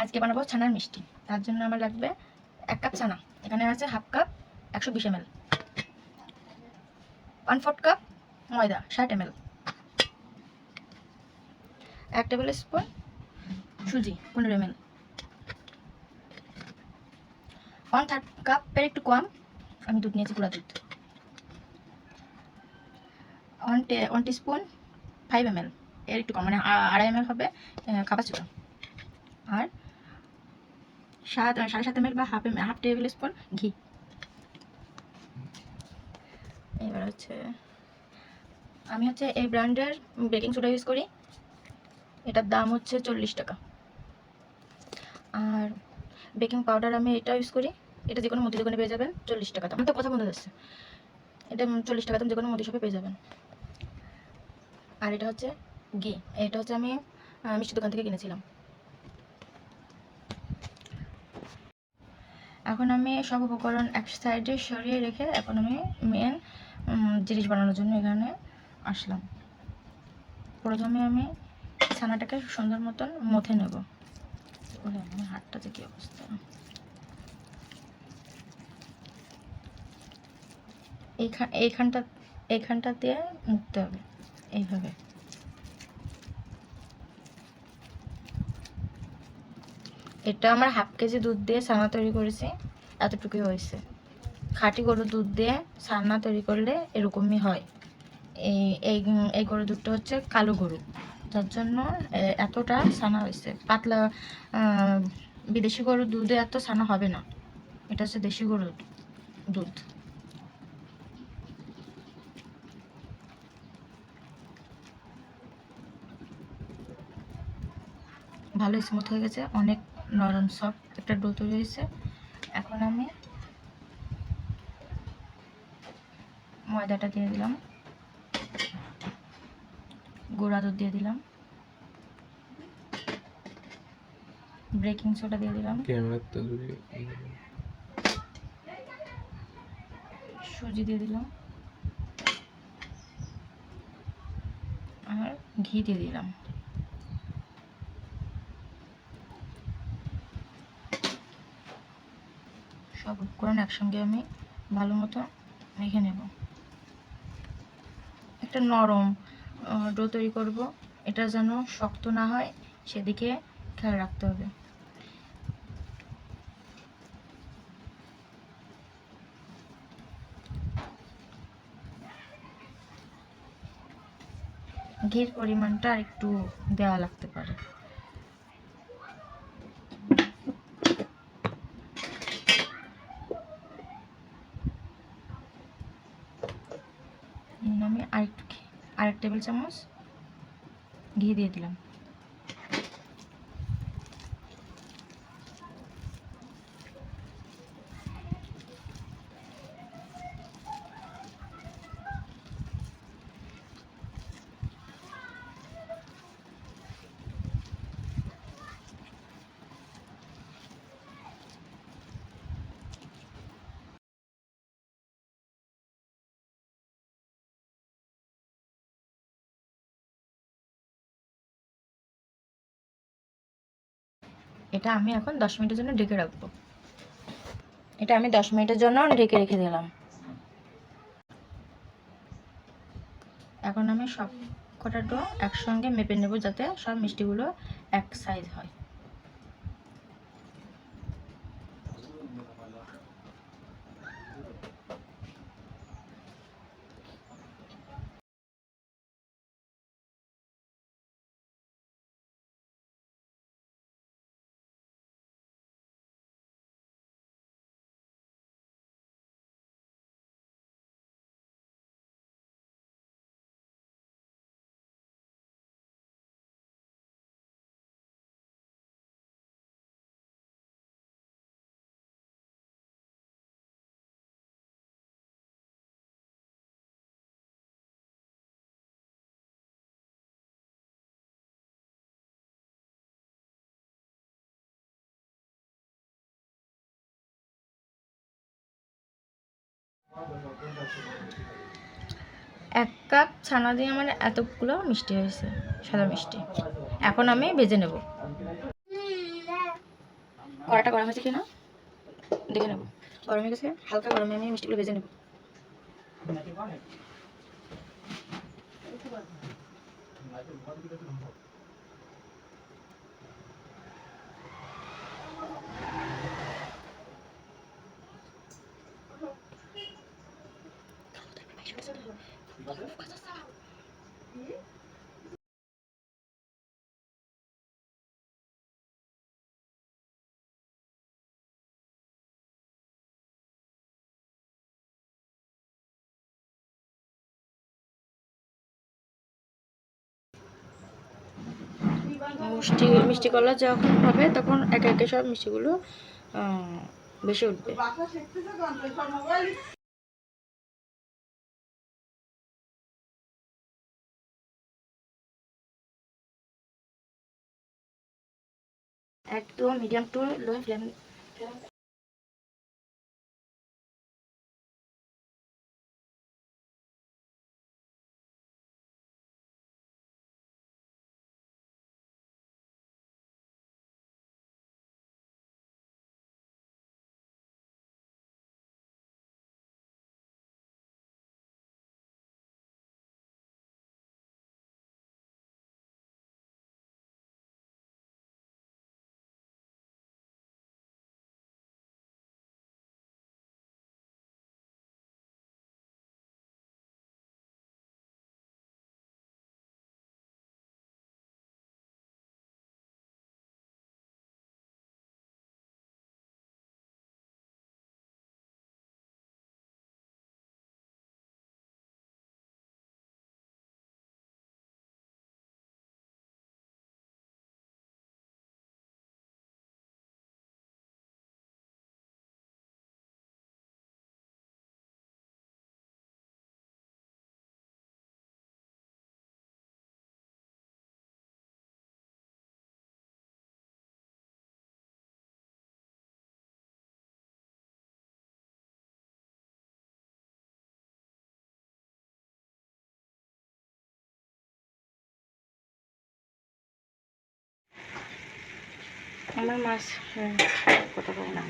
আজকে বানাবো ছানার মিষ্টি। তার জন্য আমার লাগবে এক কাপ ছানা। এখানে আছে হাফ কাপ একশো বিশ এমএল। ওয়ান ফোর্থ কাপ ময়দা, ষাট এমএল। এক টেবিল স্পুন সুজি, পনেরো এমএল। ওয়ান থার্ড কাপের একটু কম, আমি দুধ নিয়েছি গুঁড়া দুধ। ওয়ান টে, ওয়ান স্পুন ফাইভ এমএল। এর একটু কম মানে আড়াই এমএল হবে খাবার চুড়া আর সাত, সাড়ে সাত এমএল বা half M half tablespoon ঘি। এবার হচ্ছে আমি হচ্ছে এই ব্র্যান্ডের বেকিং সোডা ইউজ করি। এটার দাম হচ্ছে চল্লিশ টাকা। আর বেকিং পাউডার আমি এটা ইউজ করি। এটা যে কোনো মুদি দোকানে পেয়ে যাবেন চল্লিশ টাকা দাম। তো কথা বন্ধ যাচ্ছে। এটা চল্লিশ টাকা দাম যে কোনো মুদি শপে পেয়ে যাবেন। আর এটা হচ্ছে ঘি। এটা হচ্ছে আমি মিষ্টি দোকান থেকে কিনেছিলাম। এখন আমি সব উপকরণ এক সাইডে সরিয়ে রেখে এখন আমি মেন জিনিস বানানোর জন্য এখানে আসলাম। প্রথমে আমি ছানাটাকে সুন্দর মতন মথে নেব। আমার কি অবস্থা। এইখান এইখানটা এইখানটা দিয়ে মুখতে হবে। এইভাবে। এটা আমার হাফ কেজি দুধ দিয়ে ছানা তৈরি করেছি, এতটুকুই হয়েছে। খাঁটি গরুর দুধ দিয়ে ছানা তৈরি করলে এরকমই হয়। এই এই এই গরুর দুধটা হচ্ছে কালো গরু, যার জন্য এতটা ছানা হয়েছে। পাতলা বিদেশি গরুর দুধে এত ছানা হবে না। এটা হচ্ছে দেশি গরুর দুধ। ভালো স্মুথ হয়ে গেছে, অনেক নরম সফট একটা ডো তৈরি হয়েছে। এখন আমি ময়দাটা দিয়ে দিলাম। গুঁড়া দুধ দিয়ে দিলাম। বেকিং সোডা দিয়ে দিলাম। সুজি দিয়ে দিলাম। আর ঘি দিয়ে দিলাম। সব উপকরণ একসঙ্গে আমি ভালো মতো মেখে নেব। একটা নরম ডো তৈরি করব। এটা যেন শক্ত না হয়, সেদিকে খেয়াল রাখতে হবে। ঘির পরিমাণটা একটু দেওয়া লাগতে পারে। আমি আরেকটু আরেক টেবিল চামচ ঘি দিয়ে দিলাম। এটা আমি এখন দশ মিনিটের জন্য ঢেকে রাখব। এটা আমি দশ মিনিটের জন্য ঢেকে রেখে দিলাম। এখন আমি সব কটা ডো একসঙ্গে মেপে নেব যাতে সব মিষ্টিগুলো এক সাইজ হয়। এক কাপ ছানা দিয়ে আমার এতগুলো মিষ্টি হয়েছে, সাদা মিষ্টি। এখন আমি ভেজে নেব। কড়াটা গরম হয়েছে কিনা? দেখে নেব। গরম হয়ে গেছে, হালকা গরমে আমি মিষ্টিগুলো ভেজে নেব। মিষ্টি মিষ্টি কলা যখন হবে তখন একে একে সব মিষ্টিগুলো বেশি উঠবে। একদম মিডিয়াম টু লো ফ্লেম আমার মাছ হ্যাঁ, কথা বল না।